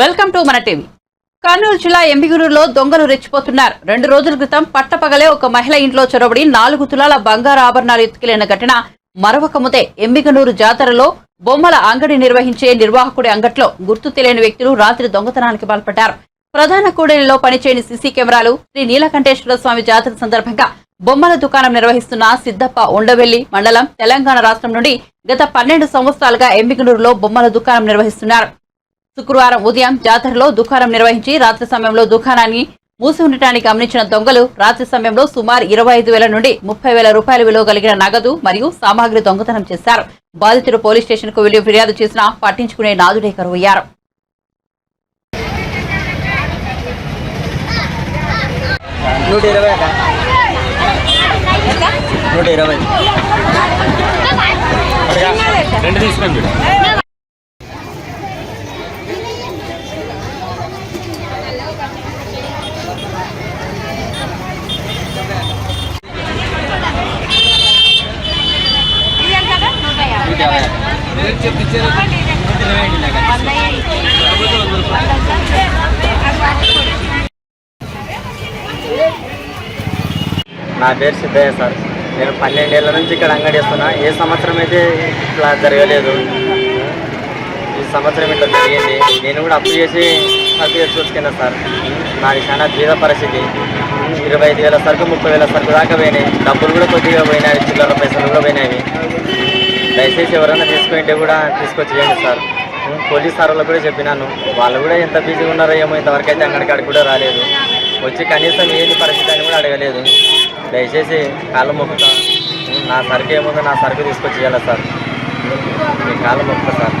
Welcome to మన TV. Kurnool జిల్లా ఎంబిగురులో దొంగలు రెచ్చిపోతున్నారు. రెండు రోజుల క్రితం పట్టపగలే ఒక మహిళ ఇంట్లో చొరబడి నాలుగు తులాల బంగారు ఆభరణాలు ఎత్తుకెళ్ళిన ఘటన మరొక ముదే ఎంబిగనూరు జాతరలో బొమ్మల అంగడి నిర్వహించే నిర్వాహకుడి అంగట్లో గుర్తు తెలియని వ్యక్తులు రాత్రి దొంగతనానికి పాల్పడ్డారు. ప్రధాన కూడలిలో పనిచేయని సీసీ కెమెరాలు శ్రీ నీలకంఠేశ్వర స్వామి జాతర సందర్భంగా బొమ్మల దుకాణం నిర్వహిస్తున్న సిద్దప్ప ఉండవెల్లి మండలం తెలంగాణ రాష్ట్రం నుండి గత పన్నెండు సంవత్సరాలుగా ఎంబిగనూరులో బొమ్మల దుకాణం నిర్వహిస్తున్నారు. శుక్రవారం ఉదయం జాతరలో దుకాణం నిర్వహించి రాత్రి సమయంలో దుకాణాన్ని మూసి ఉండటానికి గమనించిన దొంగలు రాత్రి సమయంలో సుమారు ఇరవై ఐదు వేల నుండి ముప్పై వేల రూపాయల విలువ కలిగిన నగదు మరియు సామాగ్రి దొంగతనం చేశారు. బాధితుడు పోలీస్ స్టేషన్కు వెళ్ళి ఫిర్యాదు చేసినా పట్టించుకునే నాదుడే కరువయ్యారు. నూట ఇరవై అక్క. నూట ఇరవై. రెండు నా పేరు సిద్ధయ్య సార్. నేను పన్నెండేళ్ళ నుంచి ఇక్కడ అంగడి వేస్తున్నా ఏ సంవత్సరం అయితే ఇట్లా జరగలేదు ఈ సంవత్సరం ఇట్లా జరిగింది నేను కూడా అప్పు చేసి సరుకు తెచ్చుకొచ్చుకున్నా సార్. నాది చాలా జీవ పరిస్థితి. ఇరవై ఐదు వేల సరుకు ముప్పై వేల సరుకు దాకా పోయినాయి. డబ్బులు కూడా కొద్దిగా పోయినాయి చిల్లర పైసలు కూడా పోయినాయి. దయచేసి ఎవరైనా తీసుకుంటే కూడా తీసుకొచ్చి చేయండి సార్ పోలీస్ సార్ వాళ్ళకు కూడా చెప్పినాను. వాళ్ళు కూడా ఎంత బిజీగా ఉన్నారో ఏమో ఇంతవరకు అయితే అంగడికి కాడికి కూడా రాలేదు. వచ్చి కనీసం ఏంటి పరిస్థితి అని కూడా అడగలేదు. దయచేసి కాళ్ళ మొక్కుతా. నా సరుకు ఏముందో నా సరుకు తీసుకొచ్చి ఇవ్వాలి సార్? మీ కాళ్ళ మొక్కుతా సార్.